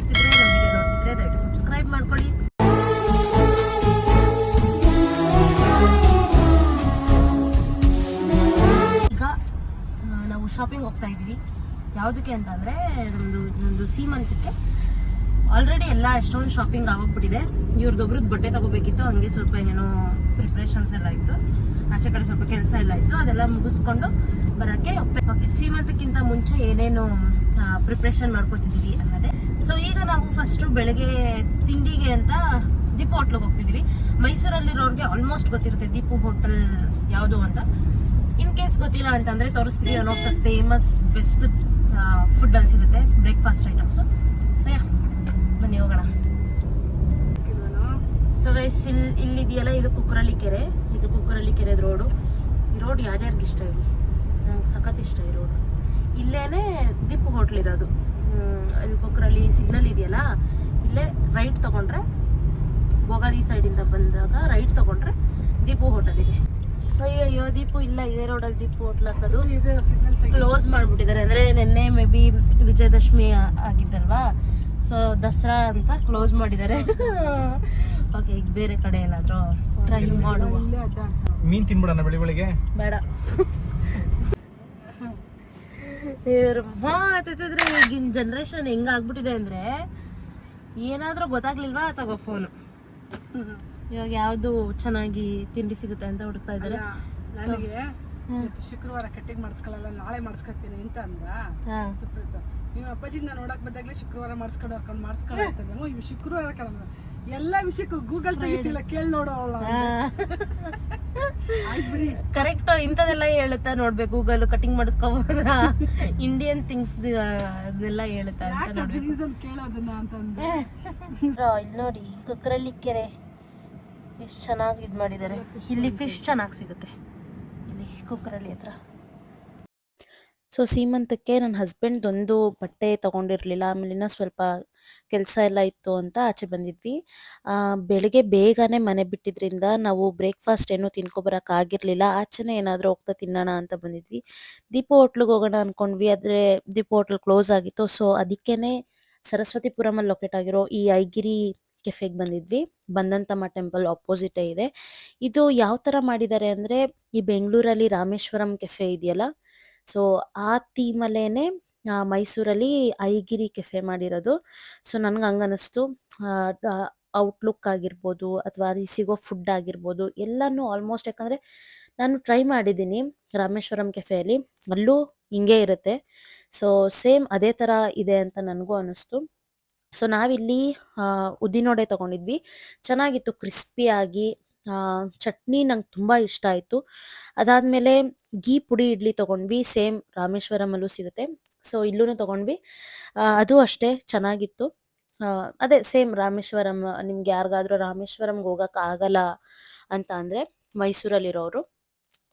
ನೋಡ್ತಿದ್ರೆ ನಮ್ಮ ವಿಡಿಯೋ ನೋಡ್ತಿದ್ರೆ, ದಯವಿಟ್ಟು ಸಬ್ಸ್ಕ್ರೈಬ್ ಮಾಡ್ಕೊಳ್ಳಿ. ಈಗ ನಾವು ಶಾಪಿಂಗ್ ಹೋಗ್ತಾ ಇದ್ದೀವಿ. ಯಾವುದಕ್ಕೆ ಅಂತಂದರೆ ನಮ್ಮದು ನಮ್ಮದು ಸೀಮಂತಕ್ಕೆ. ಆಲ್ರೆಡಿ ಎಲ್ಲ ಎಷ್ಟೊಂದು ಶಾಪಿಂಗ್ ಆಗೋಗ್ಬಿಟ್ಟಿದೆ. ಇವ್ರದ್ದೊಬ್ರದ್ದು ಬಟ್ಟೆ ತಗೋಬೇಕಿತ್ತು, ಹಂಗೆ ಸ್ವಲ್ಪ ಏನೇನೋ ಪ್ರಿಪ್ರೇಷನ್ಸ್ ಎಲ್ಲ ಇತ್ತು. ಆಚೆ ಕಡೆ ಸ್ವಲ್ಪ ಕೆಲಸ ಎಲ್ಲ ಇತ್ತು, ಅದೆಲ್ಲ ಮುಗಿಸ್ಕೊಂಡು ಬರೋಕ್ಕೆ ಓಕೆ ಸೀಮಂತಕ್ಕಿಂತ ಮುಂಚೆ ಏನೇನು ಪ್ರಿಪ್ರೇಷನ್ ಮಾಡ್ಕೋತಿದ್ದೀವಿ ಅನ್ನೋದೇ. ಸೊ ಈಗ ನಾವು ಫಸ್ಟು ಬೆಳಗ್ಗೆ ತಿಂಡಿಗೆ ಅಂತ ದೀಪು ಹೋಟ್ಲಿಗೆ ಹೋಗ್ತಿದ್ದೀವಿ ಮೈಸೂರಲ್ಲಿರೋರಿಗೆ ಆಲ್ಮೋಸ್ಟ್ ಗೊತ್ತಿರುತ್ತೆ ದೀಪು ಹೋಟೆಲ್ ಯಾವುದು ಅಂತ. ಇನ್ ಕೇಸ್ ಗೊತ್ತಿಲ್ಲ ಅಂತಂದ್ರೆ ತೋರಿಸ್ತೀವಿ one of the famous best food ಅಲ್ಲಿ ಸಿಗುತ್ತೆ ಬ್ರೇಕ್ಫಾಸ್ಟ್ ಐಟಮ್ಸು ಸೊ ಯಾ ಬನ್ನಿ, ಹೋಗೋಣ. ಸೊ ವೈಸ್ ಇಲ್ಲಿ ಇಲ್ಲಿದೆಯಲ್ಲ, ಇದು ಕುಕ್ಕರಳ್ಳಿ ಕೆರೆ ಇದು ಕುಕ್ಕರಳ್ಳಿ ಕೆರೆ ರೋಡು. ಈ ರೋಡ್ ಯಾರ್ಯಾರಿಗೆ ಇಷ್ಟ ಹೇಳಿ? ನಂಗೆ ಸಖತ್ ಇಷ್ಟ ಈ ರೋಡು. ಇಲ್ಲೇ ದೀಪು ಹೋಟ್ಲ್ ಇರೋದು ಕೊಕ್ಕರಲ್ಲಿ ಸಿಗ್ನಲ್ ಇದೆಯಲ್ಲ ಇಲ್ಲೇ ರೈಟ್ ತಗೊಂಡ್ರೆ ಬೋಗಾದಿ ಸೈಡಿಂದ ಬಂದಾಗ ರೈಟ್ ತಗೊಂಡ್ರೆ ದೀಪು ಹೋಟೆಲ್ ಇದೆ. ಅಯ್ಯೋ ಅಯ್ಯೋ ದೀಪು ಇಲ್ಲ ಇದೇ ರೋಡಲ್ಲಿ ದೀಪು ಹೋಟ್ಲ್ ಹಾಕೋದು. ಕ್ಲೋಸ್ ಮಾಡಿಬಿಟ್ಟಿದ್ದಾರೆ. ಅಂದರೆ ನಿನ್ನೆ ಮೇ ಬಿ ವಿಜಯದಶಮಿ ಆಗಿದ್ದಲ್ವಾ ಸೊ ದಸರಾ ಅಂತ ಕ್ಲೋಸ್ ಮಾಡಿದ್ದಾರೆ. ಓಕೆ ಈಗ ಬೇರೆ ಕಡೆ ಏನಾದರೂ ಟ್ರೈ ಮಾಡುವ. ಮೀನು ತಿನ್ಬಿಡೋಣ ಬೆಳಿ ಬೆಳಿಗ್ಗೆ? ಬೇಡ. ಇವ್ರು ಆತೈತಿದ್ರೆ ಈಗಿನ ಜನ್ರೇಷನ್ ಹೆಂಗಾಗ್ಬಿಟ್ಟಿದೆ ಅಂದ್ರೆ ಏನಾದ್ರೂ ಗೊತ್ತಾಗ್ಲಿಲ್ವಾ? ತಗೋ ಫೋನು ಇವಾಗ ಯಾವ್ದು ಚೆನ್ನಾಗಿ ತಿಂಡಿ ಸಿಗುತ್ತೆ ಅಂತ ಹುಡುಕ್ತಾ ಇದ್ದಾರೆ. ನನಗೆ ಶುಕ್ರವಾರ ಕಟ್ಟಿಂಗ್ ಮಾಡಿಸ್ಕೊಳ್ಳಲ್ಲ ನಾಳೆ ಮಾಡಿಸ್ಕೊತೀನಿ ಅಂತ ಅಂದ ಸುಪ್ರೀತ್ ನೀವು ಅಪ್ಪಾಜಿ ನಾನು ನೋಡಕ್ ಬಂದಾಗ್ಲೇ ಶುಕ್ರವಾರ ಮಾಡಿಸ್ಕೊಂಡು ಹಾಕೊಂಡು ಮಾಡಿಸ್ಕೊಂಡು ಅಂತಂದ್ರೆ ಇವ್ ಶುಕ್ರವಾರ ಕಣ ಎಲ್ಲ ವಿಷಯಕ್ಕೂ ಗೂಗಲ್ ತೆಗಿತಿಲ್ಲ ಕೇಳಿ ನೋಡೋ ಅವಳ ಕರೆಕ್ಟ್ ಇಂಥದೆಲ್ಲ ಹೇಳುತ್ತಾ ನೋಡ್ಬೇಕು ಗೂಗಲ್ ಕಟಿಂಗ್ ಮಾಡಿಸ್ಕೋಬೋದಾ? ಇಂಡಿಯನ್ ಥಿಂಗ್ಸ್ ಅದನ್ನೆಲ್ಲ ಹೇಳುತ್ತಾ ಅಂತ ಇಲ್ಲಿ ನೋಡಿ ಕುಕ್ಕರಳ್ಳಿ ಕೆರೆ. ಎಷ್ಟು ಚೆನ್ನಾಗಿ ಇದು ಮಾಡಿದ್ದಾರೆ. ಇಲ್ಲಿ ಫಿಶ್ ಚೆನ್ನಾಗಿ ಸಿಗುತ್ತೆ. ಇಲ್ಲಿ ಕುಕ್ಕರಳ್ಳಿ ಹತ್ರ. ಸೊ, ಸೀಮಂತಕ್ಕೆ ನನ್ನ ಹಸ್ಬೆಂಡ್ ಒಂದು ಬಟ್ಟೆ ತೊಗೊಂಡಿರಲಿಲ್ಲ. ಆಮೇಲೆ ಇನ್ನೂ ಸ್ವಲ್ಪ ಕೆಲಸ ಎಲ್ಲ ಇತ್ತು ಅಂತ ಆಚೆ ಬಂದಿದ್ವಿ. ಬೆಳಗ್ಗೆ ಬೇಗನೆ ಮನೆ ಬಿಟ್ಟಿದ್ರಿಂದ ನಾವು ಬ್ರೇಕ್ಫಾಸ್ಟ್ ಏನೂ ತಿನ್ಕೊಬರೋಕ್ಕಾಗಿರಲಿಲ್ಲ ಆಚೆನೇ ಏನಾದರೂ ಹೋಗ್ತಾ ತಿನ್ನೋಣ ಅಂತ ಬಂದಿದ್ವಿ. ದೀಪ ಹೋಟ್ಲಿಗೆ ಹೋಗೋಣ ಅಂದ್ಕೊಂಡ್ವಿ ಆದರೆ ದೀಪ ಹೋಟ್ಲ್ ಕ್ಲೋಸ್ ಆಗಿತ್ತು. ಸೊ ಅದಕ್ಕೇ ಸರಸ್ವತಿಪುರಮಲ್ಲಿ ಲೊಕೇಟ್ ಆಗಿರೋ ಈ ಐಗಿರಿ ಕೆಫೆಗೆ ಬಂದಿದ್ವಿ. ಬಂದಂತಮ್ಮ ಟೆಂಪಲ್ ಆಪೋಸಿಟೇ ಇದೆ. ಇದು ಯಾವ ಥರ ಮಾಡಿದ್ದಾರೆ ಅಂದರೆ ಈ ಬೆಂಗಳೂರಲ್ಲಿ ರಾಮೇಶ್ವರಂ ಕೆಫೆ ಇದೆಯಲ್ಲ ಸೊ, ಆ ಥೀಮಲ್ಲೇ ಮೈಸೂರಲ್ಲಿ ಐಗಿರಿ ಕೆಫೆ ಮಾಡಿರೋದು. ಸೊ ನನಗೆ ಹಂಗೆ ಅನ್ನಿಸ್ತು ಔಟ್ಲುಕ್ ಆಗಿರ್ಬೋದು ಅಥವಾ ಅಲ್ಲಿ ಸಿಗೋ ಫುಡ್ ಆಗಿರ್ಬೋದು ಎಲ್ಲನೂ ಆಲ್ಮೋಸ್ಟ್ ಯಾಕಂದರೆ ನಾನು ಟ್ರೈ ಮಾಡಿದ್ದೀನಿ ರಾಮೇಶ್ವರಂ ಕೆಫೆಯಲ್ಲಿ. ಅಲ್ಲೂ ಹಿಂಗೆ ಇರುತ್ತೆ. ಸೊ ಸೇಮ್ ಅದೇ ಥರ ಇದೆ ಅಂತ ನನಗೂ ಅನ್ನಿಸ್ತು ಸೊ, ನಾವಿಲ್ಲಿ ಉದ್ದಿನೋಡೆ ತೊಗೊಂಡಿದ್ವಿ. ಚೆನ್ನಾಗಿತ್ತು ಕ್ರಿಸ್ಪಿಯಾಗಿ ಚಟ್ನಿ ನಂಗೆ ತುಂಬ ಇಷ್ಟ ಆಯಿತು. ಅದಾದಮೇಲೆ ಗೀ ಪುಡಿ ಇಡ್ಲಿ ತೊಗೊಂಡ್ವಿ, ಸೇಮ್ ರಾಮೇಶ್ವರಮಲ್ಲೂ ಸಿಗುತ್ತೆ. ಸೊ ಇಲ್ಲೂ ತೊಗೊಂಡ್ವಿ. ಅದು ಅಷ್ಟೇ, ಚೆನ್ನಾಗಿತ್ತು. ಅದೇ ಸೇಮ್ ರಾಮೇಶ್ವರಂ, ನಿಮ್ಗೆ ಯಾರಿಗಾದ್ರೂ ರಾಮೇಶ್ವರಂಗೆ ಹೋಗಕ್ಕೆ ಆಗಲ್ಲ ಅಂತ ಅಂದರೆ ಮೈಸೂರಲ್ಲಿರೋರು.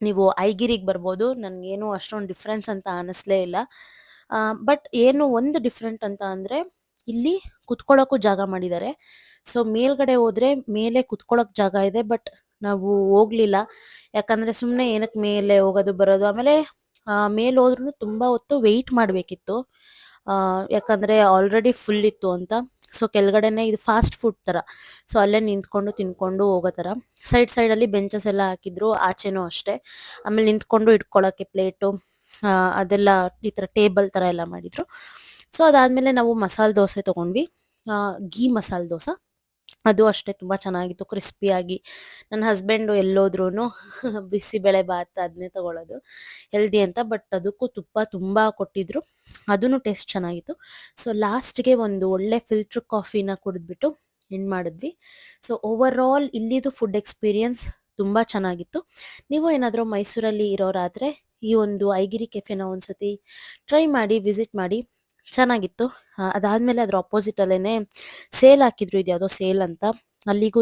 ನೀವು ಐಗಿರಿಗೆ ಬರ್ಬೋದು, ನನಗೇನು ಅಷ್ಟೊಂದು ಡಿಫ್ರೆನ್ಸ್ ಅಂತ ಅನ್ನಿಸ್ಲೇ ಇಲ್ಲ. ಬಟ್ ಏನು ಒಂದು ಡಿಫ್ರೆಂಟ್ ಅಂತ ಅಂದರೆ ಇಲ್ಲಿ ಕುತ್ಕೊಳ್ಳೋಕ್ಕೂ ಜಾಗ ಮಾಡಿದ್ದಾರೆ. ಸೊ ಮೇಲ್ಗಡೆ ಹೋದ್ರೆ ಮೇಲೆ ಕುತ್ಕೊಳ್ಳೋಕೆ ಜಾಗ ಇದೆ ಬಟ್ ನಾವು ಹೋಗ್ಲಿಲ್ಲ. ಯಾಕಂದ್ರೆ ಸುಮ್ಮನೆ ಏನಕ್ಕೆ ಮೇಲೆ ಹೋಗೋದು, ಬರೋದು, ಆಮೇಲೆ ಮೇಲೆ ಹೋದ್ರೂ ತುಂಬಾ ಹೊತ್ತು ವೆಯ್ಟ್ ಮಾಡಬೇಕಿತ್ತು. ಯಾಕಂದ್ರೆ ಆಲ್ರೆಡಿ ಫುಲ್ ಇತ್ತು ಅಂತ. ಸೊ ಕೆಳಗಡೆನೆ ಇದು ಫಾಸ್ಟ್ ಫುಡ್ ತರ. ಸೊ ಅಲ್ಲೇ ನಿಂತ್ಕೊಂಡು ತಿನ್ಕೊಂಡು ಹೋಗೋ ತರ. ಸೈಡ್ ಸೈಡ್ ಅಲ್ಲಿ ಬೆಂಚಸ್ ಎಲ್ಲ ಹಾಕಿದ್ರು, ಆಚೆನೂ ಅಷ್ಟೇ. ಆಮೇಲೆ ನಿಂತ್ಕೊಂಡು ಇಟ್ಕೊಳಕ್ಕೆ ಪ್ಲೇಟು ಅದೆಲ್ಲ ಈ ತರ ಟೇಬಲ್ ತರ ಎಲ್ಲ ಮಾಡಿದ್ರು. ಸೊ ಅದಾದಮೇಲೆ ನಾವು ಮಸಾಲೆ ದೋಸೆ ತೊಗೊಂಡ್ವಿ. ಗೀ ಮಸಾಲೆ ದೋಸೆ. ಅದು ಅಷ್ಟೇ ತುಂಬ ಚೆನ್ನಾಗಿತ್ತು, ಕ್ರಿಸ್ಪಿಯಾಗಿ. ನನ್ನ ಹಸ್ಬೆಂಡು ಎಲ್ಲೋದ್ರೂ ಬಿಸಿಬೇಳೆ ಬಾತ್ ಅದನ್ನೇ ತಗೊಳ್ಳೋದು ಹೆಲ್ದಿ ಅಂತ, ಬಟ್ ಅದಕ್ಕೂ ತುಪ್ಪ ತುಂಬ ಕೊಟ್ಟಿದ್ರು. ಅದೂ ಟೇಸ್ಟ್ ಚೆನ್ನಾಗಿತ್ತು. ಸೊ ಲಾಸ್ಟ್ಗೆ ಒಂದು ಒಳ್ಳೆ ಫಿಲ್ಟ್ರ್ ಕಾಫಿನ ಕುಡಿದ್ಬಿಟ್ಟು ಎಂಡ್ ಮಾಡಿದ್ವಿ. ಸೊ ಓವರ್ ಆಲ್ ಇಲ್ಲಿದು ಫುಡ್ ಎಕ್ಸ್ಪೀರಿಯನ್ಸ್ ತುಂಬ ಚೆನ್ನಾಗಿತ್ತು. ನೀವು ಏನಾದರೂ ಮೈಸೂರಲ್ಲಿ ಇರೋರಾದರೆ ಈ ಒಂದು ಐಗಿರಿ ಕೆಫೆನ ಒಂದ್ಸತಿ ಟ್ರೈ ಮಾಡಿ ವಿಸಿಟ್ ಮಾಡಿ. ಚೆನ್ನಾಗಿತ್ತು. ಅದಾದ್ಮೇಲೆ ಅದ್ರ ಅಪೋಸಿಟಲ್ಲೇ ಸೇಲ್ ಹಾಕಿದ್ರು ಇದು ಯಾವುದೋ ಸೇಲ್ ಅಂತ. ಅಲ್ಲಿಗೂ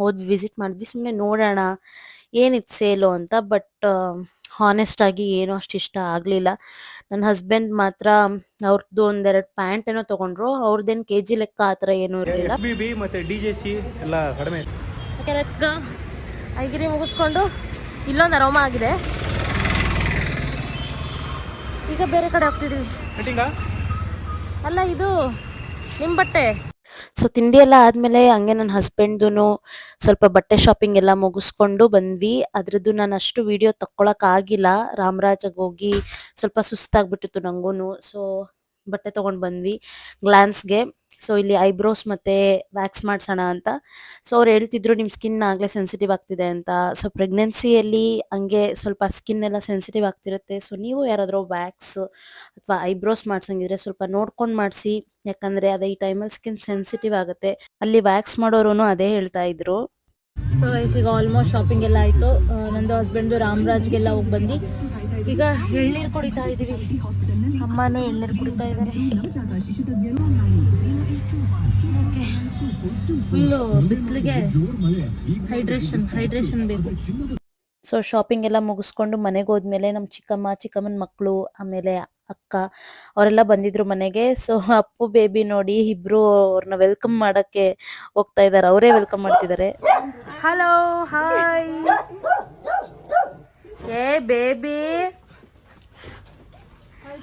ಹೋದ್ ವಿಸಿಟ್ ಮಾಡಿದ್ವಿ. ಸುಮ್ಮನೆ ನೋಡೋಣ ಏನಿತ್ತು ಸೇಲು ಅಂತ ಬಟ್ ಹಾನೆಸ್ಟ್ ಆಗಿ ಏನೂ ಅಷ್ಟು ಇಷ್ಟ ಆಗಲಿಲ್ಲ. ನನ್ನ ಹಸ್ಬೆಂಡ್ ಮಾತ್ರ ಅವ್ರದ್ದು ಒಂದೆರಡು ಪ್ಯಾಂಟ್ ಏನೋ ತೊಗೊಂಡ್ರು ಅವ್ರದ್ದೇನು ಕೆ ಜಿ ಲೆಕ್ಕ ಆ ಥರ ಏನೂ ಇರಲಿಲ್ಲ. ಎಸ್ ಬಿ ಬಿ ಮತ್ತೆ ಡಿ ಜೆ ಸಿ ಎಲ್ಲ ಕಡಿಮೆ ಓಕೆ ಲೆಟ್ಸ್ ಗೋ ಐಗಿರಿ ಮುಗಿಸ್ಕೊಂಡು ಇಲ್ಲೊಂದು ಅರೋಮ ಆಗಿದೆ. ಈಗ ಬೇರೆ ಕಡೆ ಹೋಗ್ತಿದೀವಿ. ಕಟಿಂಗಾ ಅಲ್ಲ, ಇದು ನಿಮ್ಮ ಬಟ್ಟೆ. ಸೊ ತಿಂಡಿ ಎಲ್ಲ ಆದಮೇಲೆ ಹಂಗೆ ನನ್ನ ಹಸ್ಬೆಂಡ್ದು ಸ್ವಲ್ಪ ಬಟ್ಟೆ ಶಾಪಿಂಗ್ ಎಲ್ಲ ಮುಗಿಸ್ಕೊಂಡು ಬಂದ್ವಿ. ಅದ್ರದ್ದು ನಾನು ಅಷ್ಟು ವಿಡಿಯೋ ಆಗಿಲ್ಲ. ರಾಮರಾಜಗೆ ಹೋಗಿ ಸ್ವಲ್ಪ ಸುಸ್ತಾಗ್ಬಿಟ್ಟಿತ್ತು ನಂಗೂ ಸೊ ಬಟ್ಟೆ ತೊಗೊಂಡು ಬಂದ್ವಿ. ಗ್ಲಾನ್ಸ್ಗೆ ಸೊ ಇಲ್ಲಿ ಐಬ್ರೋಸ್ ಮತ್ತೆ ವ್ಯಾಕ್ಸ್ ಮಾಡ್ಸೋಣ ಅಂತ. ಸೊ ಅವ್ರು ಹೇಳ್ತಿದ್ರು ನಿಮ್ಮ ಸ್ಕಿನ್ ಆಗಲೇ ಸೆನ್ಸಿಟಿವ್ ಆಗ್ತಿದೆ ಅಂತ. ಸೊ ಪ್ರೆಗ್ನೆನ್ಸಿಯಲ್ಲಿ ಹಂಗೆ ಸ್ವಲ್ಪ ಸ್ಕಿನ್ ಎಲ್ಲ ಸೆನ್ಸಿಟಿವ್ ಆಗ್ತಿರುತ್ತೆ. ಸೊ ನೀವು ಯಾರಾದರೂ ವ್ಯಾಕ್ಸ್ ಅಥವಾ ಐಬ್ರೋಸ್ ಮಾಡ್ಸಂಗಿದ್ರೆ ಸ್ವಲ್ಪ ನೋಡ್ಕೊಂಡು ಮಾಡಿಸಿ. ಯಾಕಂದ್ರೆ ಅದೇ ಈ ಟೈಮಲ್ಲಿ ಸ್ಕಿನ್ ಸೆನ್ಸಿಟಿವ್ ಆಗುತ್ತೆ. ಅಲ್ಲಿ ವ್ಯಾಕ್ಸ್ ಮಾಡೋರು ಅದೇ ಹೇಳ್ತಾ ಇದ್ರು. ಸೊ ಈಗ ಆಲ್ಮೋಸ್ಟ್ ಶಾಪಿಂಗ್ ಎಲ್ಲ ಆಯಿತು. ನಂದು ಹಸ್ಬೆಂಡು ರಾಮರಾಜ್ಗೆಲ್ಲ ಹೋಗಿ ಬಂದು ಈಗ ಎಳ್ನೀರು ಕುಡಿತಾ ಇದ್ದೀವಿ ಅಮ್ಮನೂ ಎಳ್ನೀರು ಕುಡಿತಾ ಇದ್ದಾರೆ ಫುಲ್ಲು ಬಿಸಿಲಿಗೆ ಹೈಡ್ರೇಷನ್ ಹೈಡ್ರೇಷನ್ ಬೇಕು. ಸೊ ಶಾಪಿಂಗ್ ಎಲ್ಲ ಮುಗಿಸ್ಕೊಂಡು ಮನೆಗೆ ಹೋದ್ಮೇಲೆ ನಮ್ಮ ಚಿಕ್ಕಮ್ಮ ಚಿಕ್ಕಮ್ಮನ ಮಕ್ಕಳು ಆಮೇಲೆ ಅಕ್ಕ ಅವರೆಲ್ಲ ಬಂದಿದ್ರು ಮನೆಗೆ. ಸೊ ಅಪ್ಪು ಬೇಬಿ ನೋಡಿ ಇಬ್ರು ಅವ್ರನ್ನ ವೆಲ್ಕಮ್ ಮಾಡಕ್ಕೆ ಹೋಗ್ತಾ ಇದ್ದಾರೆ ಅವರೇ ವೆಲ್ಕಮ್ ಮಾಡ್ತಿದ್ದಾರೆ. ಹಲೋ ಹಾಯ್ ಏ ಬೇಬಿ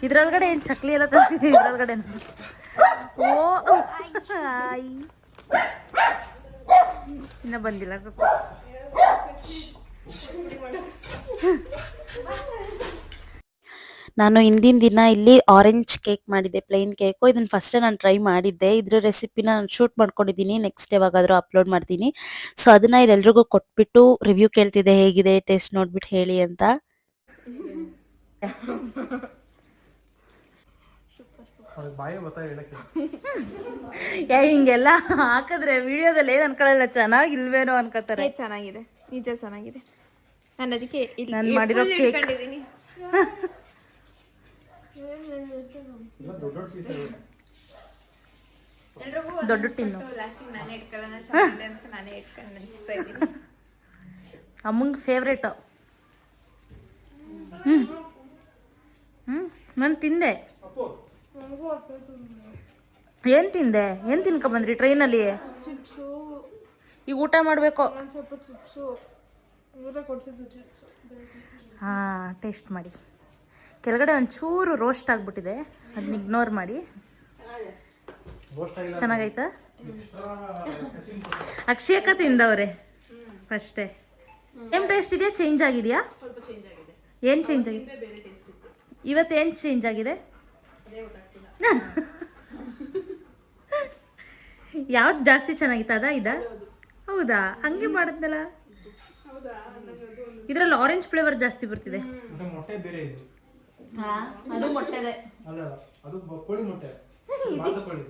ಇದ್ರೊಳಗಡೆ ಏನ್ ಚಕ್ಲಿ ಎಲ್ಲ ತಂದಿದ್ದೀವಿ ಇದ್ರೊಳಗಡೆ ಓ ಹಾಯ್ ಇನ್ನ ಬಂದಿಲ್ಲ ಸ್ವಲ್ಪ ನಾನು ಹಿಂದಿನ ದಿನ ಇಲ್ಲಿ ಆರೆಂಜ್ ಕೇಕ್ ಮಾಡಿದ್ದೆ ಪ್ಲೈನ್ ಕೇಕು ಇದನ್ನ ಫಸ್ಟ್ ನಾನು ಟ್ರೈ ಮಾಡಿದ್ದೆ. ಇದ್ರ ರೆಸಿಪಿನ ನಾನು ಶೂಟ್ ಮಾಡ್ಕೊಂಡಿದ್ದೀನಿ. ನೆಕ್ಸ್ಟ್ ಯಾವಾಗಾದರೂ ಅಪ್ಲೋಡ್ ಮಾಡ್ತೀನಿ. ಸೊ ಅದನ್ನ ಇಲ್ಲೆಲ್ಲರಿಗೂ ಕೊಟ್ಬಿಟ್ಟು ರಿವ್ಯೂ ಕೇಳ್ತಿದ್ದೆ ಹೇಗಿದೆ ಟೇಸ್ಟ್ ನೋಡ್ಬಿಟ್ಟು ಹೇಳಿ ಅಂತ. ಅವ್ರಿಗೆ ಬಾಯಿ ಗೊತ್ತಾ ಹೇಳಕ್ಕೆ. ಯಾ ಹಿಂಗೆಲ್ಲ ಹಾಕಿದ್ರೆ ವಿಡಿಯೋದಲ್ಲಿ ಏನ್ ಅನ್ಕೊಳ್ಳಲ್ಲ ಚೆನ್ನಾಗಿಲ್ವೇನೋ ಅನ್ಕೋತಾರೆ. ಚೆನ್ನಾಗಿದೆ. ನಿಜ ಚೆನ್ನಾಗಿದೆ. ನಾನು ಅದಕ್ಕೆ ನಾನು ಮಾಡಿರೋ full ಅಮ್ಮಂಗೆ ಫೇವ್ರೇಟು ಹ್ಮ್. ಹ್ಮ್ ನಾನು ತಿಂದೆ. ಏನ್ ತಿಂದೆ? ಏನ್ ತಿನ್ಕೊ ಬಂದ್ರಿ ಟ್ರೈನಲ್ಲಿ? ಈಗ ಊಟ ಮಾಡ್ಬೇಕು? ಹಾ ಟೇಸ್ಟ್ ಮಾಡಿ. ಕೆಳಗಡೆ ಒಂಚೂರು ರೋಸ್ಟ್ ಆಗ್ಬಿಟ್ಟಿದೆ. ಅದನ್ನ ಇಗ್ನೋರ್ ಮಾಡಿ. ಚೆನ್ನಾಗೈತಾ? ಅಕ್ಷಯಕ ತಿಂದವ್ರೆ. ಫಸ್ಟೇ ಏನ್ ಟೇಸ್ಟ್ ಇದೆಯಾ? ಚೇಂಜ್ ಆಗಿದೆಯಾ? ಏನ್ ಚೇಂಜ್ ಆಗಿದೆ ಇವತ್ತು ಏನ್ ಚೇಂಜ್ ಆಗಿದೆ? ಯಾವ್ದು ಜಾಸ್ತಿ ಚೆನ್ನಾಗಿತ್ತು? ಅದ ಇದ? ಹೌದಾ? ಹಂಗೆ ಮಾಡಿದ್ನಲ್ಲ. ಇದ್ರಲ್ಲಿ ಆರೆಂಜ್ ಫ್ಲೇವರ್ ಜಾಸ್ತಿ ಬರ್ತಿದೆ. ಅದು ಮೊಟ್ಟೆ ಅದು ಮೊಟ್ಟೆದೆ. ಅಲ್ಲ ಅದು ಕೋಳಿ ಮೊಟ್ಟೆ. ನಿಜ ಕೋಳಿ.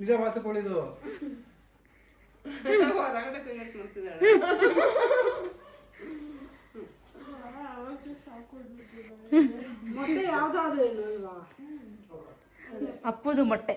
ನಿಜ ಮಾತು ಅಪ್ಪದು ಮೊಟ್ಟೆ ಯಾವ್ದಾದ್ರು ಏನು ಅಲ್ವಾ ಅಪ್ಪುದು ಮೊಟ್ಟೆ.